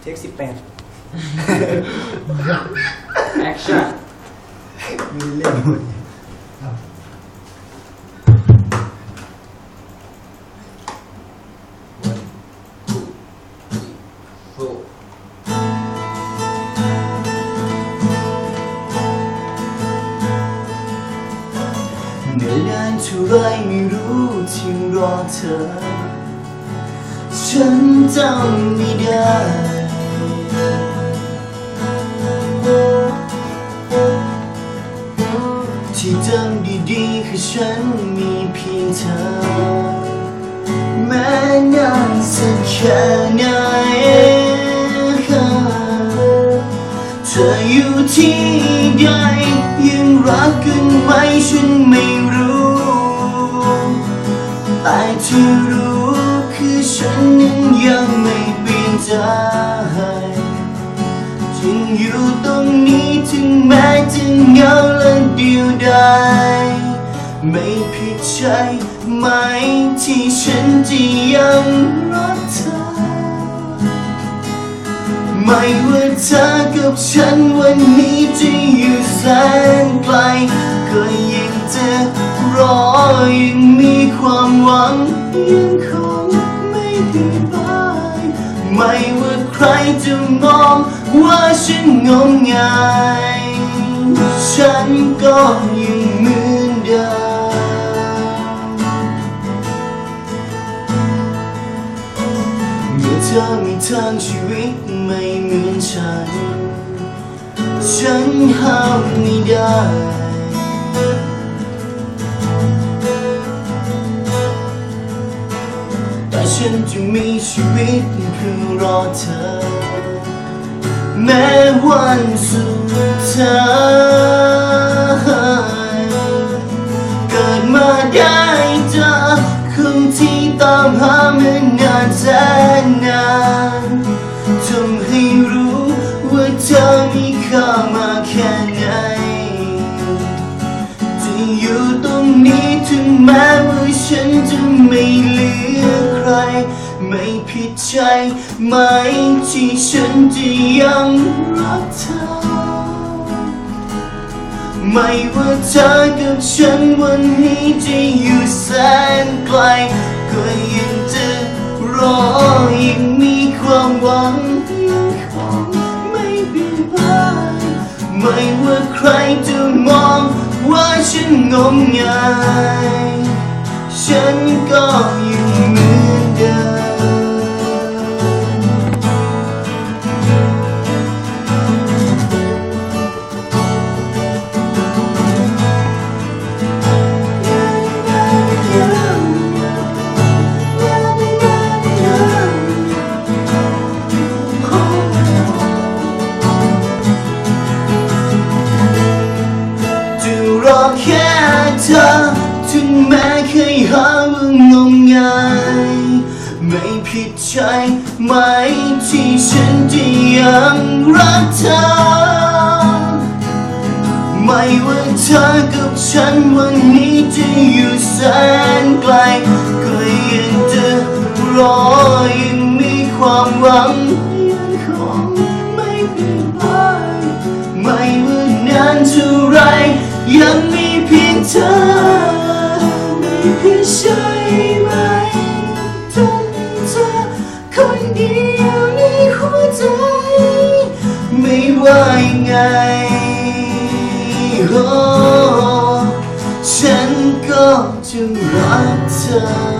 เทคสิบแปดแอคชั่นมีเรื่องหมดเหนื่อยนานเท่าไรไม่รู้ที่รอเธอ ฉันจำไม่ได้ ที่จำดีๆคือฉันมีเพียงเธอ แม้นานสักแค่ไหนเธออยู่ที่ใดยังรักกันไหมฉันไม่รู้แต่ที่รู้ ฉันนั้นยังไม่เปลี่ยนใจจึงอยู่ตรงนี้ถึงแม้จะเหงาและเดียวดายไม่ผิดใจไหมที่ฉันจะยังรักเธอ ไม่ว่าเธอกับฉันวันนี้จะอยู่แสนไกล ก็ยังจะรอยังมี ว่าฉันงมงายฉันก็ยังเหมือนเดิมเมื่อเธอมีทางชีวิตไม่เหมือนฉัน ฉันห้ามไม่ได้แต่ฉันจะมีชีวิตเพื่อรอเธอ แม้วันสุดท้ายเกิดมาได้เจอคนที่ตามหาเมานานแสนนานทำให้รู้ว่าเธอมีค่ามาแค่ไหนจะอยู่ตรงนี้ถึงแม้ว่าฉันจะไม่เหลือใคร ไม่ผิดใจไหมที่ฉันจะยังรักเธอ ไม่ว่าเธอกับฉันวันนี้จะอยู่แสนไกล ก็ยังจะรอยังมีความหวังยังคงไม่เปลี่ยนไปไม่ว่าใครจะมองว่าฉันงมงาย ฉันก็ยัง ถึงแม้เคยหาว่างมงาย ไม่ผิดใจไหมที่ฉันจะยังรักเธอ ไม่ว่าเธอกับฉันวันนี้จะอยู่แสนไกล ก็ยังจะรอยังมีความหวังยังคงไม่เปลี่ยนไปไม่ว่านานเท่าไรยังมีเพียงเธอ ไม่เพียงใช่ไหมต้งเธอคนเดียวในหัวใจ ไม่ว่ายังไงโอ้ฉันก็จะรักเธอ